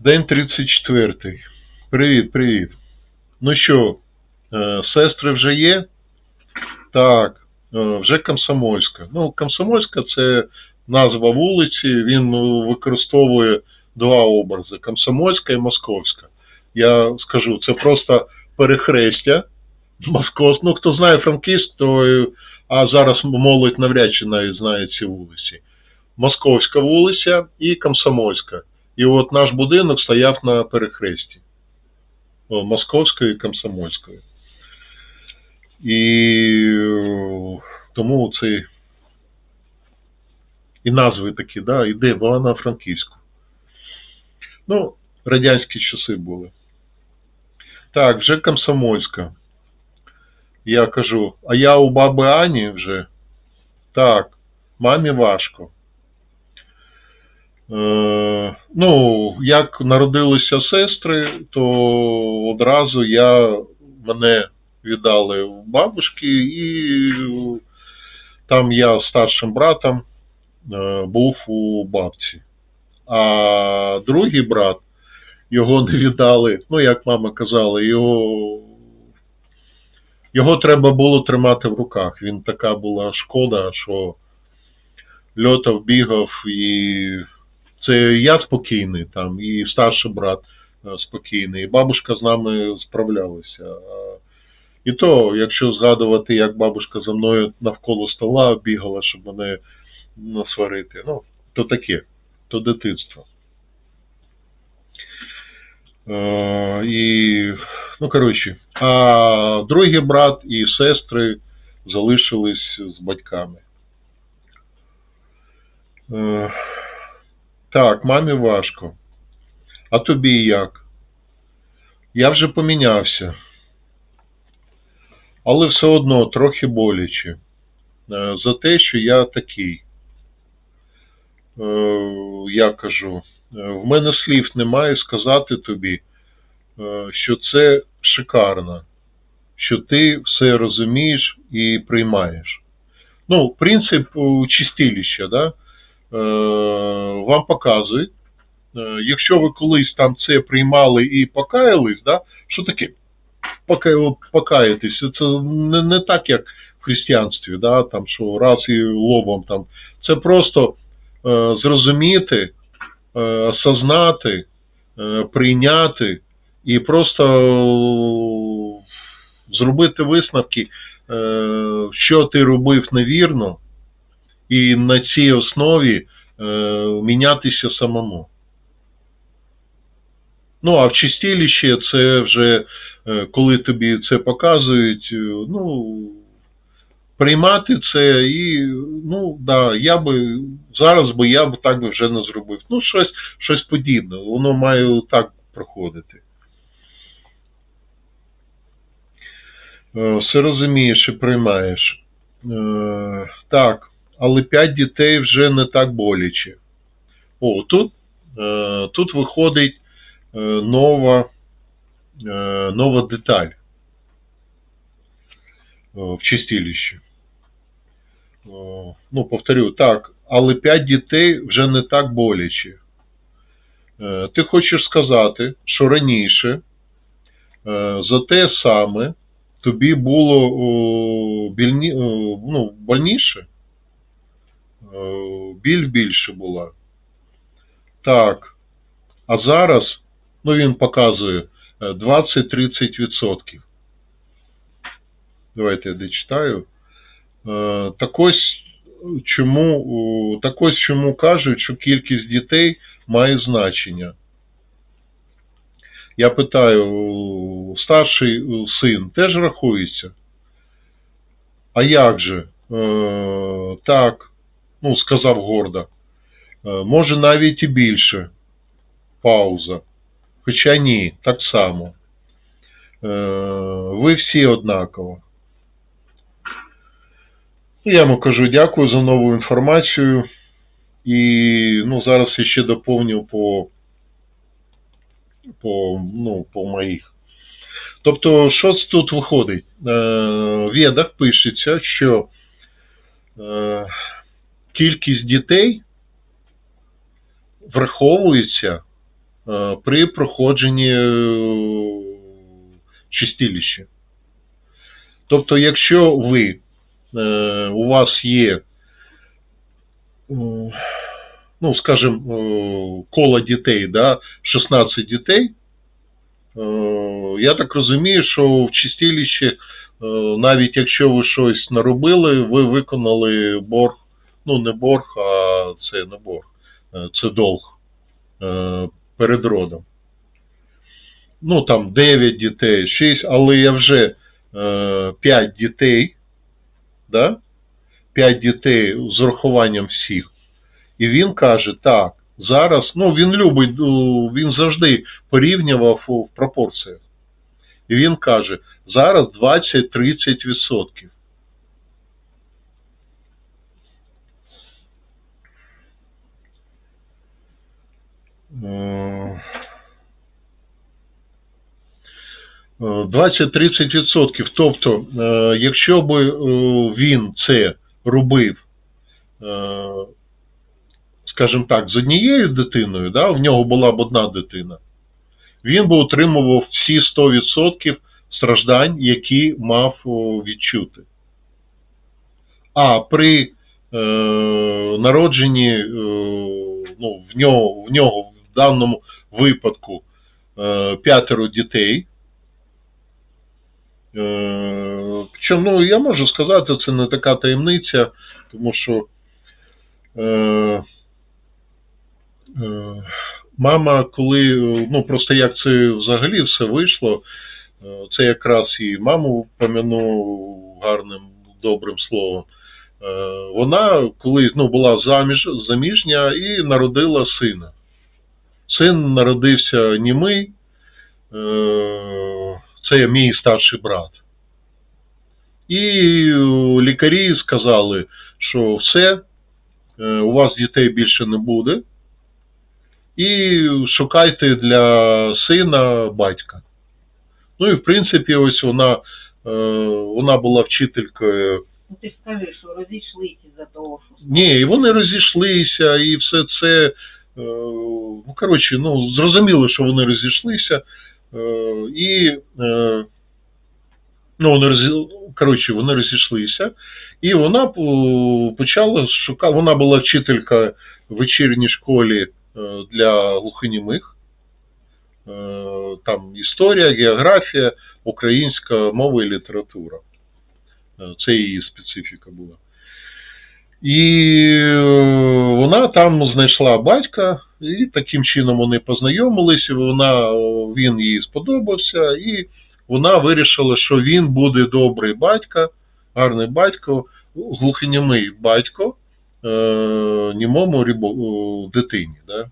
День 34. Привіт, привіт. Ну що, е, сестри вже є? Так, е, вже Комсомольська. Ну, Комсомольська це назва вулиці, він ну, використовує два образи: Комсомольська і Московська. Я скажу, це просто перехрестя. Москов, ну хто знає Франківськ, то е, а зараз молодь навряд чи навіть знає ці вулиці. Московська вулиця і Комсомольська. І от наш будинок стояв на перехресті Московської і Комсомольської. І е, тому це і назви такі, да, іде, вона франківську. Ну, радянські часи були. Так, вже Комсомольська. Я кажу, а я у баби Ані вже. Так, мамі важко. Ну, як народилися сестри, то одразу я, мене віддали в бабушки, і там я старшим братом е, був у бабці. А другий брат, його не віддали, ну, як мама казала, його, його треба було тримати в руках. Він така була шкода, що льотав, бігав і це я спокійний там, і старший брат е, спокійний, і бабушка з нами справлялася. І то, якщо згадувати, як бабушка за мною навколо стола бігала, щоб мене насварити, ну, то таке, то дитинство. Е, і, ну, коротше, а другий брат і сестри залишились з батьками. Е, так, мамі важко. А тобі як? Я вже помінявся. Але все одно трохи боляче. Е, За те, що я такий. Е, Я кажу, е, в мене слів немає сказати тобі, що це шикарно, що ти все розумієш і приймаєш. Ну, принцип чистилища, да? Е, вам показують, е, якщо ви колись там це приймали і покаялись, да, що таке пока- покаятись? Це не, не так, як в християнстві, да, там, що раз і лобом там. Це просто е, зрозуміти, е, осознати, е, прийняти і просто зробити висновки, е, що ти робив невірно, і на цій основі е, мінятися самому. Ну, а в чистиліще це вже е, коли тобі це показують, е, ну, приймати це і, ну, да, я би, зараз би я б так би вже не зробив. Ну, щось, щось подібне, воно має так проходити. Е, Все розумієш і приймаєш. Е, Так, але 5 дітей вже не так боляче. О, тут, е, тут виходить е, нова, е, нова деталь в чистилищі. Ну, повторю, так, але 5 дітей вже не так боляче. Ти хочеш сказати, що раніше за те саме тобі було ну, больніше? Е, Біль більше була. Так. А зараз, ну він показує е, 20-30%. Давайте я дочитаю. Е, Так ось чому, так ось чому кажуть, що кількість дітей має значення. Я питаю, старший син теж рахується? А як же? Е, так, ну, сказав гордо. Е, Може навіть і більше. Пауза. Хоча ні, так само. Е, Ви всі однаково. Ну, Я йому кажу дякую за нову інформацію. І ну, зараз я ще доповню по, по, ну, по моїх. Тобто, що тут виходить? Е, В Ведах пишеться, що е, кількість дітей враховується е, при проходженні е, чистилища. Тобто, якщо ви, е, у вас є, ну, скажімо, коло дітей, да, 16 дітей, я так розумію, що в чистилищі, навіть якщо ви щось наробили, ви виконали борг, ну не борг, а це не борг, е, це долг е, перед родом. Ну там 9 дітей, 6, але я вже е, 5 дітей, да? 5 дітей з урахуванням всіх. І він каже, так, зараз, ну він любить, ну, він завжди порівнював в пропорціях. І він каже, зараз 20-30%. 20-30%. Тобто, е, якщо би е, він це робив, е, скажімо так, з однією дитиною, да, в нього була б одна дитина, він би отримував всі 100% страждань, які мав відчути. А при е, народженні е, ну, в, нього, в нього даному випадку е, п'ятеро дітей. Е, Причому, ну, я можу сказати, це не така таємниця, тому що е, е, мама, коли, е, ну просто як це взагалі все вийшло, е, це якраз і маму помяну гарним, добрим словом. Е, Вона, коли ну, була заміж, заміжня і народила сина. Син народився німий, е, це мій старший брат. І е, лікарі сказали, що все, е, у вас дітей більше не буде. І шукайте для сина батька. Ну і в принципі, ось вона, вона була вчителькою. Ну ти скажи, що розійшлися за того, що Ні, і вони розійшлися, і все це. Е, Ну, коротше, ну, зрозуміло, що вони розійшлися. е, І е, ну, вони розі... коротше, вони розійшлися. І вона почала шукати. Вона була вчителька в вечірній школі для глухонімих. Там історія, географія, українська мова і література. Це її специфіка була. І е, вона там знайшла батька, і таким чином вони познайомилися. Вона, він їй сподобався, і вона вирішила, що він буде добрий батько, гарний батько, глухонімий батько е, німому рібо, дитині. Да?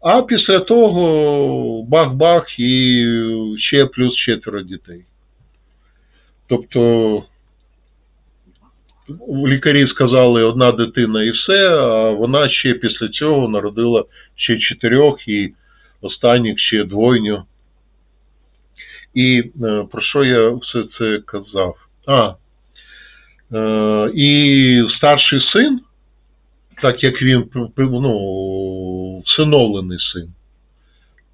А після того бах-бах і ще плюс четверо дітей. Тобто лікарі сказали одна дитина і все, а вона ще після цього народила ще чотирьох і останніх ще двойню. І е, про що я все це казав? А, е, і старший син, так як він ну, всиновлений син,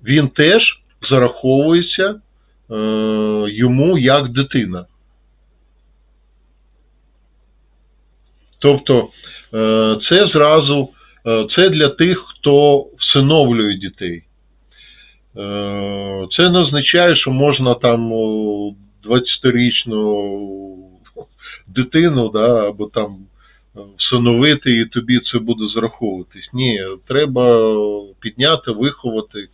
він теж зараховується е, йому як дитина. Тобто е, це зразу е, це для тих, хто всиновлює дітей. Е, Це не означає, що можна там 20-річну дитину, да, або там всиновити, і тобі це буде зараховуватись. Ні, треба підняти, виховати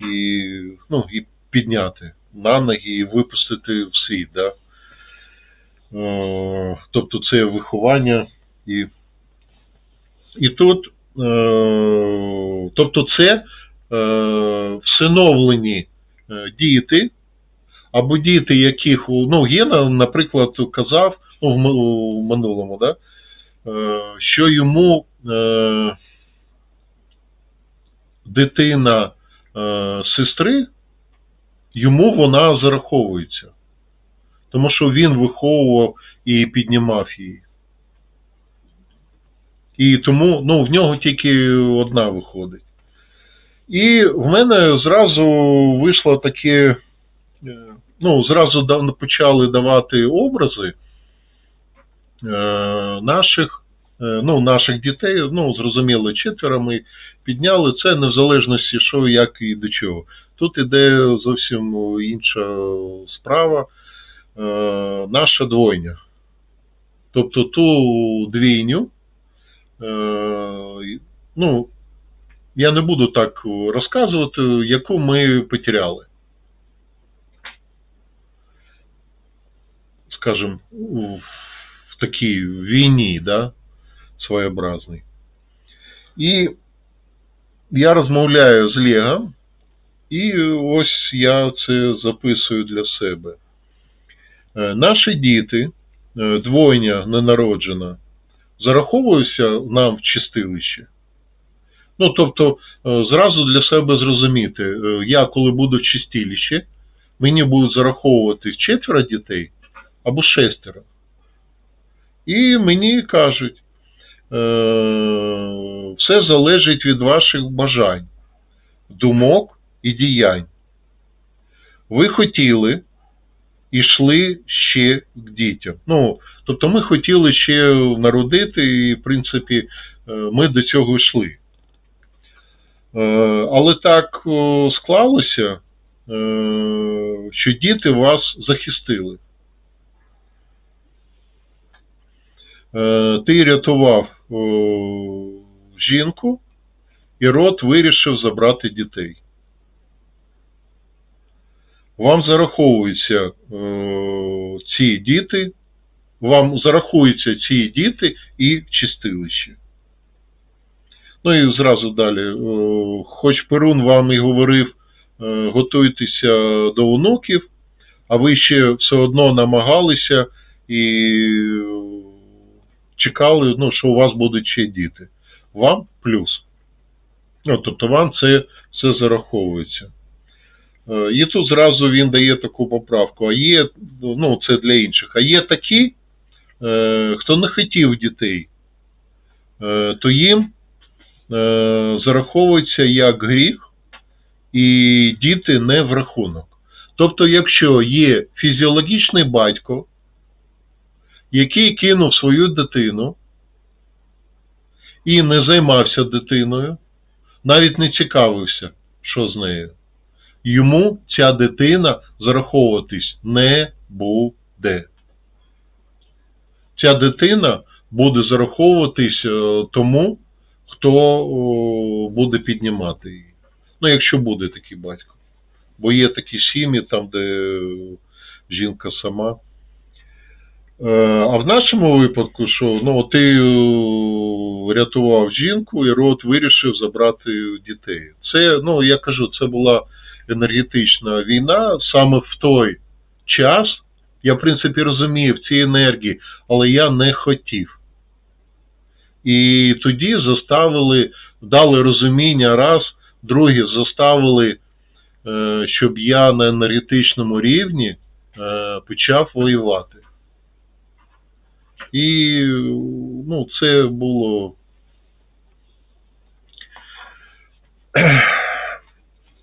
і, ну, і підняти на ноги і випустити в світ. Да? Тобто це виховання і, і тут, е, тобто це е, всиновлені е, діти, або діти, яких, ну, Гена, наприклад, казав ну, в минулому, да, що йому дитина сестри, йому вона зараховується. Тому що він виховував і піднімав її. І тому ну, в нього тільки одна виходить. І в мене зразу вийшло таке, е, ну, зразу почали давати образи е, наших, е, ну, наших дітей, ну, зрозуміло, четверо ми підняли це не в залежності, що, як і до чого. Тут іде зовсім інша справа, наша двойня. Тобто ту двійню, ну, я не буду так розказувати, яку ми потеряли. Скажем, в в такій війні, да, своєобразній. І я розмовляю з Легом, і ось я це записую для себе. Е, Наші діти, е, двойня ненароджена, зараховуються нам в чистилище. Ну, тобто, е, зразу для себе зрозуміти, е, я коли буду в чистилищі, мені будуть зараховувати четверо дітей або шестеро. І мені кажуть, е, все залежить від ваших бажань, думок і діянь. Ви хотіли йшли ще к дітям. Ну, тобто ми хотіли ще народити, і, в принципі, е, ми до цього йшли. Е, Але так склалося, е, що діти вас захистили. Ти рятував жінку, і род вирішив забрати дітей. Вам зараховуються е, ці діти, вам зарахуються ці діти і чистилище. Ну і зразу далі. Е, Хоч Перун вам і говорив, е, готуйтеся до онуків, а ви ще все одно намагалися і е, чекали, ну, що у вас будуть ще діти. Вам плюс. Ну, тобто вам це все зараховується. Е, І тут зразу він дає таку поправку. А є, ну, це для інших. А є такі, е, хто не хотів дітей, е, то їм зараховується як гріх, і діти не в рахунок. Тобто, якщо є фізіологічний батько, який кинув свою дитину і не займався дитиною, навіть не цікавився, що з нею, йому ця дитина зараховуватись не буде. Ця дитина буде зараховуватись е, тому, хто буде піднімати її. Ну, якщо буде такий батько. Бо є такі сім'ї, там, де жінка сама. Е, А в нашому випадку, що ну, ти е, рятував жінку, і род вирішив забрати дітей. Це, ну, я кажу, це була енергетична війна саме в той час. Я, в принципі, розумів ці енергії, але я не хотів. І тоді заставили, дали розуміння раз, друге, заставили, е, щоб я на енергетичному рівні е, почав воювати. І ну, це було.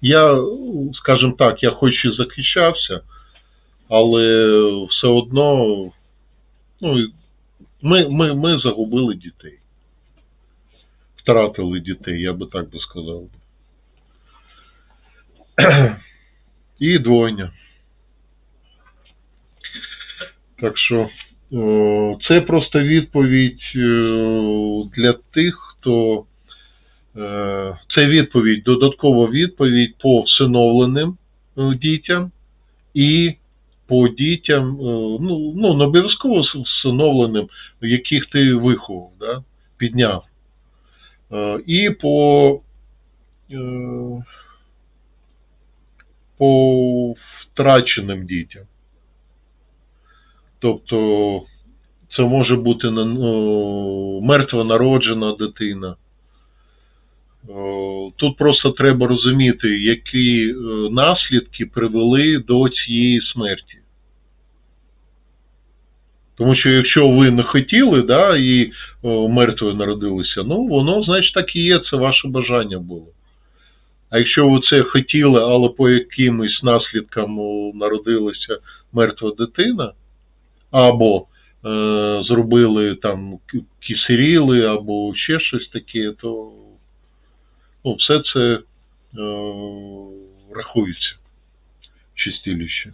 Я, скажімо так, я хоч і захищався, але все одно ну, ми, ми, ми загубили дітей. Втратили дітей, я би так би сказав. І двойня. Так що це просто відповідь е, для тих, хто. Е, Це відповідь, додаткова відповідь по всиновленим е, дітям і по дітям, е, ну, ну не обов'язково всиновленим, яких ти виховав, да? підняв. І по, по втраченим дітям. Тобто це може бути на- ну, мертво народжена дитина. О, Тут просто треба розуміти, які е, наслідки привели до цієї смерті. Тому що якщо ви не хотіли, да, і о, мертвою народилися, ну воно, значить, так і є, це ваше бажання було. А якщо ви це хотіли, але по якимось наслідкам народилася мертва дитина, або е, зробили там к- кисеріли, або ще щось таке, то ну, все це е, рахується в чистилище.